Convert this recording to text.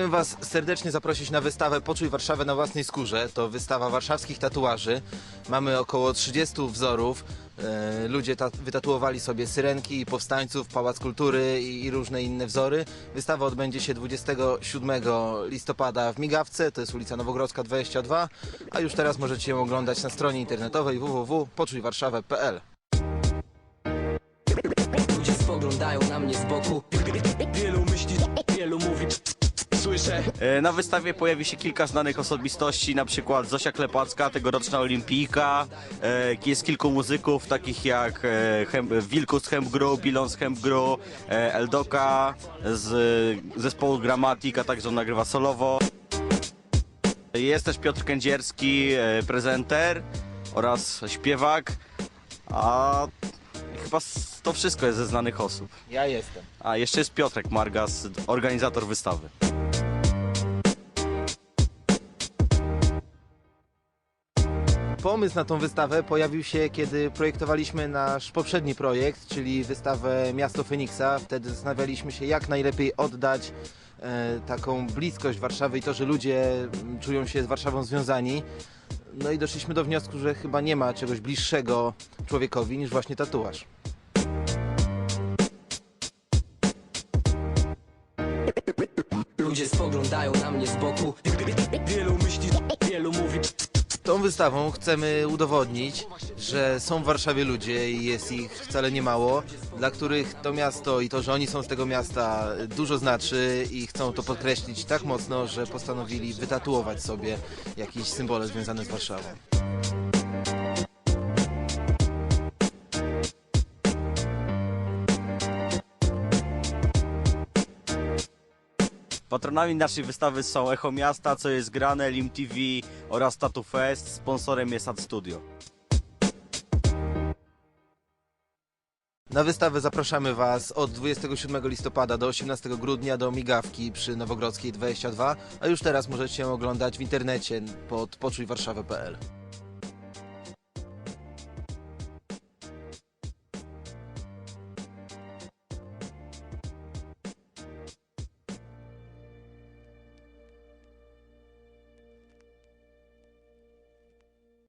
Chcemy Was serdecznie zaprosić na wystawę Poczuj Warszawę na własnej skórze. To wystawa warszawskich tatuaży. Mamy około 30 wzorów. E, Ludzie ta- wytatuowali sobie syrenki, powstańców, Pałac Kultury i, i różne inne wzory. Wystawa odbędzie się 27 listopada w Migawce, to jest ulica Nowogrodzka 22, a już teraz możecie ją oglądać na stronie internetowej www.poczujwarszawę.pl. Ludzie spoglądają na mnie z boku E, Na wystawie pojawi się kilka znanych osobistości, na przykład Zosia Klepacka, tegoroczna olimpijka. E, Jest kilku muzyków, takich jak e, Wilkus Hempgru, Bilon z Hempgru, e, Eldoka z zespołu Grammatic, a także on nagrywa solowo. Jest też Piotr Kędzierski, prezenter oraz śpiewak, a chyba to wszystko jest ze znanych osób. Ja jestem. A jeszcze jest Piotrek Margas, organizator wystawy. Pomysł na tą wystawę pojawił się, kiedy projektowaliśmy nasz poprzedni projekt, czyli wystawę Miasto Feniksa. Wtedy zastanawialiśmy się, jak najlepiej oddać e, taką bliskość Warszawy i to, że ludzie czują się z Warszawą związani. No i doszliśmy do wniosku, że chyba nie ma czegoś bliższego człowiekowi niż właśnie tatuaż. Ludzie spoglądają na mnie z boku Wielu myśli, wielu mówi Tą wystawą chcemy udowodnić, że są w Warszawie ludzie i jest ich wcale nie mało, dla których to miasto i to, że oni są z tego miasta dużo znaczy i chcą to podkreślić tak mocno, że postanowili wytatuować sobie jakieś symbole związane z Warszawą. Patronami naszej wystawy są Echo Miasta, co jest grane, Lim TV oraz Tatu Fest. Sponsorem jest Ad Studio. Na wystawę zapraszamy Was od 27 listopada do 18 grudnia do Migawki przy Nowogrodzkiej 22, a już teraz możecie ją oglądać w internecie pod poczujwarszawę.pl.